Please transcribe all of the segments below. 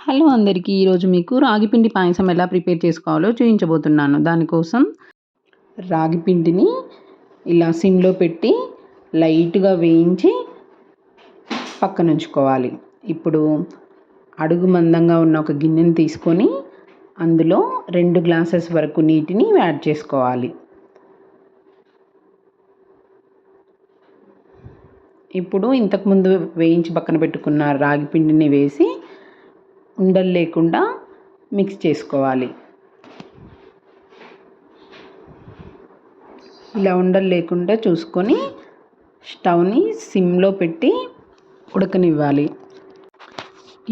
Hello అందరికీ ఈరోజు మీకు రాగిపిండి పాయసం ఎలా ప్రిపేర్ చేసుకోవాలో చూపించబోతున్నాను దానికోసం రాగిపిండిని ఇలా సిమ్లో పెట్టి లైట్గా వేయించి పక్కన ఉంచుకోవాలి. ఇప్పుడు అడుగు మందంగా ఉన్న ఒక గిన్నెని తీసుకొని అందులో రెండు గ్లాసెస్ వరకు నీటిని యాడ్ చేసుకోవాలి. ఇప్పుడు ఇంతకుముందు వేయించి పక్కన పెట్టుకున్న రాగి పిండిని వేసి ఉండలు లేకుండా మిక్స్ చేసుకోవాలి. ఇలా ఉండలు లేకుండా చూసుకొని స్టవ్ని సిమ్లో పెట్టి ఉడకనివ్వాలి.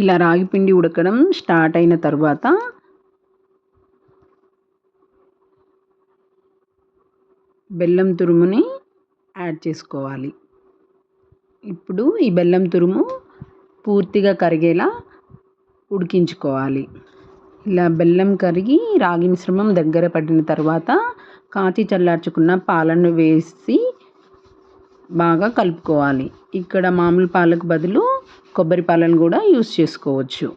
ఇలా రాగిపిండి ఉడకడం స్టార్ట్ అయిన తర్వాత బెల్లం తురుముని యాడ్ చేసుకోవాలి. ఇప్పుడు ఈ బెల్లం తురుము పూర్తిగా కరిగేలా ఉడికించుకోవాలి. ఇలా బెల్లం కరిగి రాగి మిశ్రమం దగ్గర పడిన తర్వాత కాచి చల్లార్చుకున్న పాలను వేసి బాగా కలుపుకోవాలి. ఇక్కడ మామూలు పాలకు బదులు కొబ్బరి పాలను కూడా యూస్ చేసుకోవచ్చు.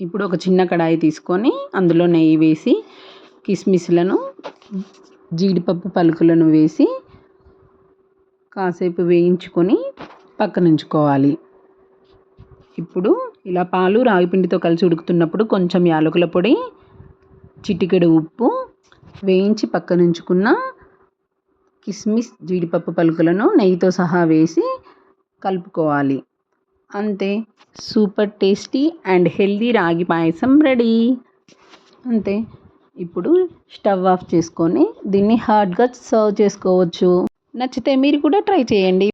ఇప్పుడు ఒక చిన్న కడాయి తీసుకొని అందులో నెయ్యి వేసి కిస్మిస్లను జీడిపప్పు పలుకులను వేసి కాసేపు వేయించుకొని పక్కనుంచుకోవాలి. ఇప్పుడు ఇలా పాలు రాగి పిండితో కలిసి ఉడుకుతున్నప్పుడు కొంచెం యాలకుల పొడి చిటికెడు ఉప్పు వేయించి పక్కనుంచుకున్న కిస్మిస్ జీడిపప్పు పలుకులను నెయ్యితో సహా వేసి కలుపుకోవాలి. అంతే. సూపర్ టేస్టీ అండ్ హెల్దీ రాగి పాయసం రెడీ. అంతే. ఇప్పుడు స్టవ్ ఆఫ్ చేసుకొని దీన్ని హాట్గా సర్వ్ చేసుకోవచ్చు. నచ్చితే మీరు కూడా ట్రై చేయండి.